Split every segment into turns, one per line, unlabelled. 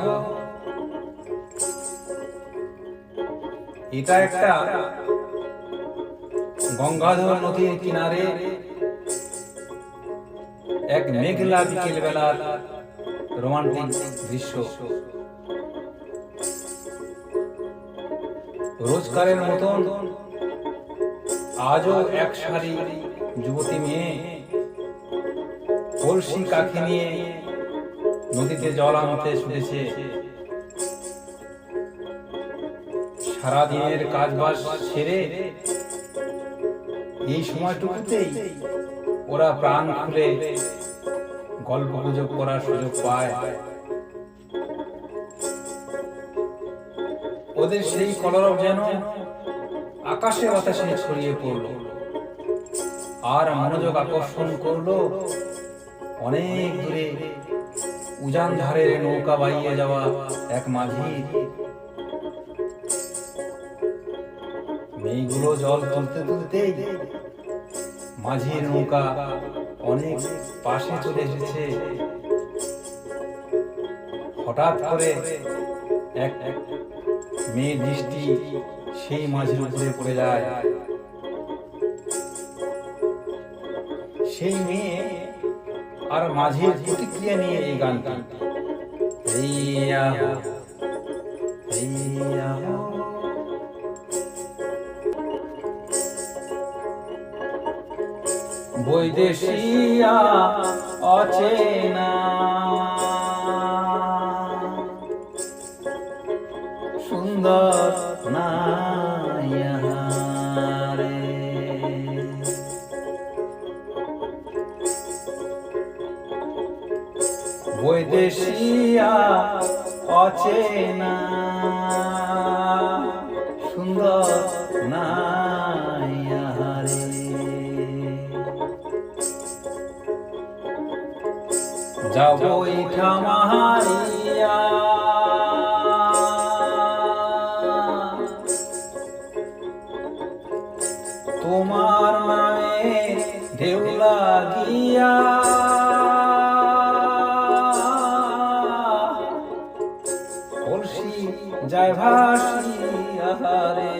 হো। এটা একটা গঙ্গাধর নদীর কিনারে এক মেঘলা বিকেল বেলার রোমান্টিক দৃশ্য। রোজকারের মতন আজও এক সারি যুবতী মেয়ে কলসি কাকে নিয়ে নদীতে জল আনতে ছুটেছে সারাদিনের কাজ বাজ সেরে এই সময়টুকুতেই ওরা প্রাণ খুলে গল্প গুজব করার সুযোগ পায়। ওদের সেই কলরব যেন আকাশে বাতাসে ছড়িয়ে পড়ল, আর মনোযোগ আকর্ষণ করল অনেক দূরে উজান ধারে নৌকা বাইয়ে যাওয়া এক মাঝির মেয়েগুলো জল তুলতে তুলতেই মাঝির নৌকা অনেক পাশে চলে এসেছে। হঠাৎ করে এক মেয়ে দৃষ্টি সেই মাঝির উপরে পড়ে যায়। সেই মেয়ে আর মাঝির প্রতিক্রিয়া নিয়ে এই গানটা। হেইয়া বৈদেশিয়া অচেনা সুন্দর না। বৈদেশিয়া অচেনা সুন্দর না রে যাব কলসি যায় ভাসিয়া রে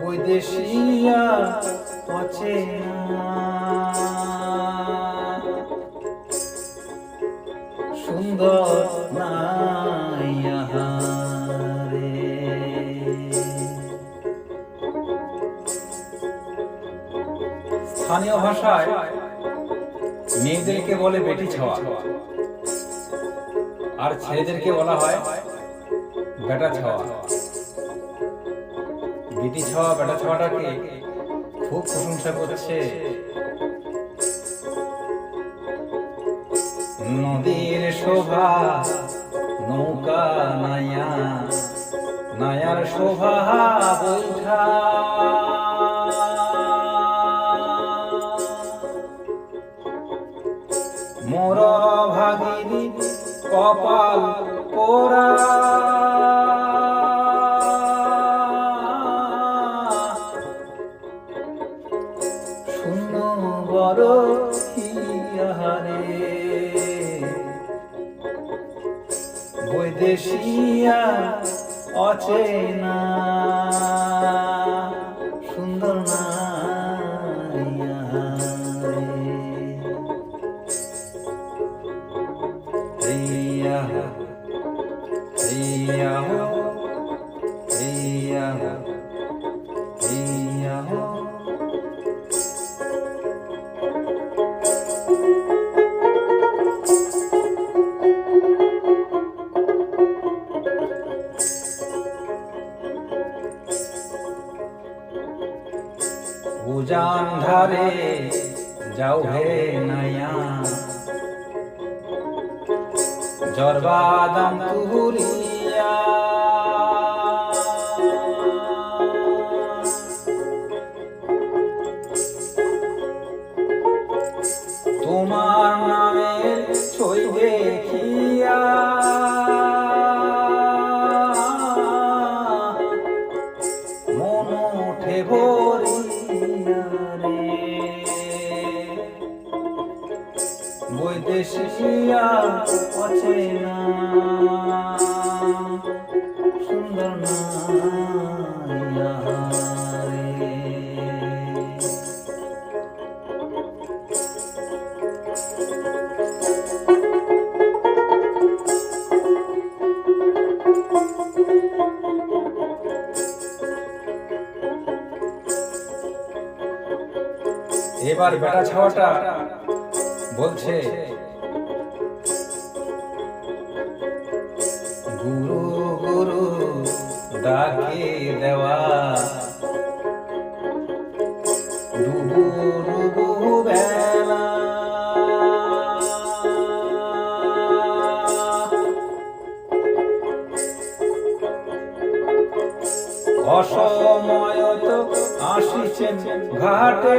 বৈদেশিয়া অচেনা সুন্দর নাইয়াহারে স্থানীয় ভাষায় মেয়েদেরকে বলে বেটি ছাওয়া। আর ছেলেদেরকে বলা হয় বেটা ছাওয়া। বেটি ছাওয়া, বেটা ছাওয়াটাকে খুব প্রশংসা করছে। নদীর শোভা, নৌকা নায়া, নায়ার শোভা বৈঠা। বৈদেশিয়া অচেনা। সুন্দর না হেইয়া উজান ধারে যাও হে নয়া। জরবাদাম তুহুরিয়া দেশিয়া অচেনা সুন্দর এবার বেটা ছাওয়াটা বলছে গুরু গুরু ডাকে দেওয়া। ডুবু ডুবু বেলা। অসময় তো আসিছেন ঘাটে।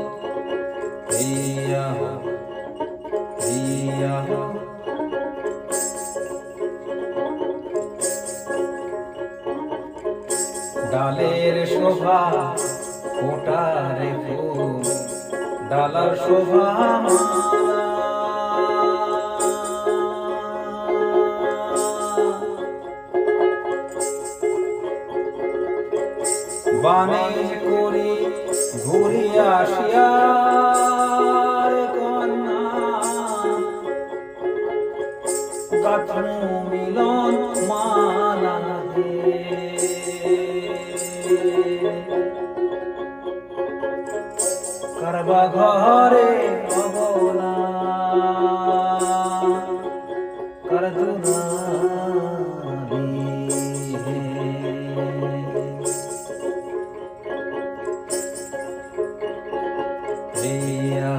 প্রিয়া হো ডালের শোভা কোটারে ফুল ডালার শোভা বাণিজ করবা ঘরে অবলা কর প্রিয়া